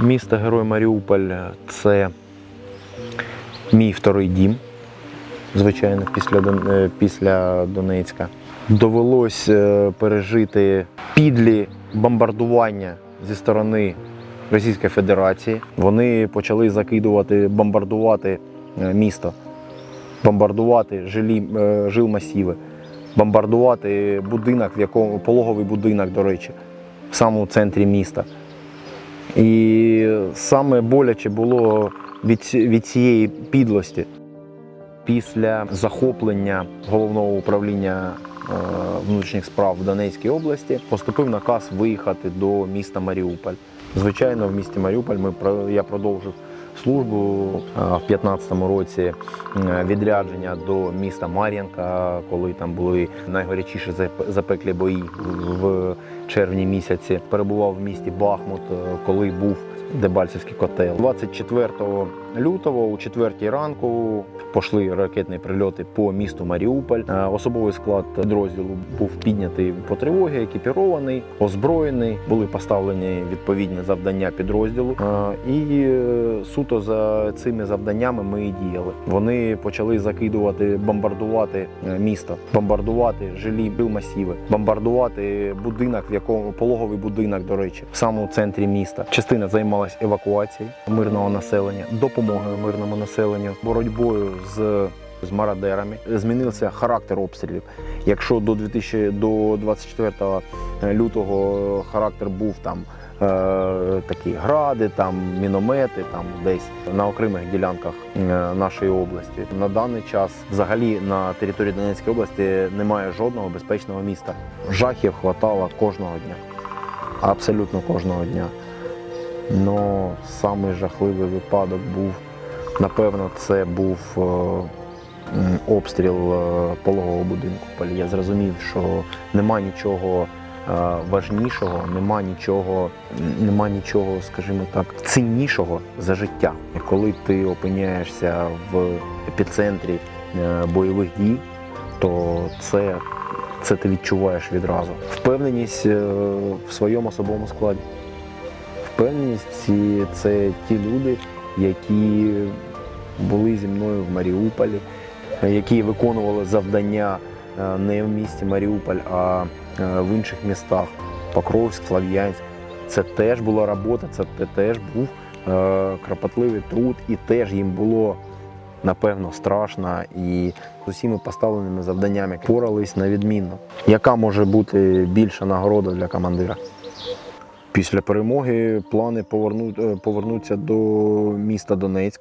Місто Герой Маріуполь це мій вторий дім, звичайно, після, е, після Донецька. Довелось е, пережити підлі бомбардування зі сторони Російської Федерації. Вони почали закидувати, бомбардувати е, місто, бомбардувати жилі, е, жилмасіви, бомбардувати будинок, в якому пологовий будинок, до речі, в самому центрі міста. І саме боляче було від, від цієї підлості. Після захоплення головного управління е, внутрішніх справ в Донецькій області поступив наказ виїхати до міста Маріуполь. Звичайно, в місті Маріуполь ми я продовжив службу е, в 2015 році відрядження до міста Мар'янка, коли там були найгарячіші запеклі бої в червні місяці. Перебував в місті Бахмут, е, коли був Дебальцевський котел. 24 лютого, о 4 ранку, пішли ракетні прильоти по місту Маріуполь. Е, Особовий склад підрозділу був піднятий по тривогі, екіпірований, озброєний. Були поставлені відповідні завдання підрозділу. І суто за цими завданнями ми і діяли. Вони почали закидувати, бомбардувати е, місто, бомбардувати жилі масіви, бомбардувати будинок, в якому пологовий будинок, до речі, в самому центрі міста. Частина займалась евакуацією мирного населення, допомогою мирному населенню, боротьбою з. З мародерами змінився характер обстрілів. Якщо до 2000, до 24 лютого характер був там такі гради, там міномети, там десь на окремих ділянках е, нашої області. На даний час взагалі на території Донецької області немає жодного безпечного міста. Жахів хватало кожного дня, абсолютно кожного дня. Ну, самий жахливий випадок був, напевно, це був е, обстріл е, пологового будинку. Я зрозумів, що нема нічого е, важнішого, нема нічого, нема нічого, скажімо так, ціннішого за життя. Коли ти опиняєшся в епіцентрі е, бойових дій, то це, це ти відчуваєш відразу. Впевненість е, в своєму особовому складі. Впевненість це ті люди, які були зі мною в Маріуполі, які виконували завдання е, не в місті Маріуполь, а е, в інших містах Покровськ, Слав'янськ. Це теж була робота, це теж був е, кропотливий труд, і теж їм було напевно страшно. І з усіма поставленими завданнями порались на відмінно. Яка може бути більша нагорода для командира? Після перемоги плани повернуть, е, повернуться до міста Донецьк.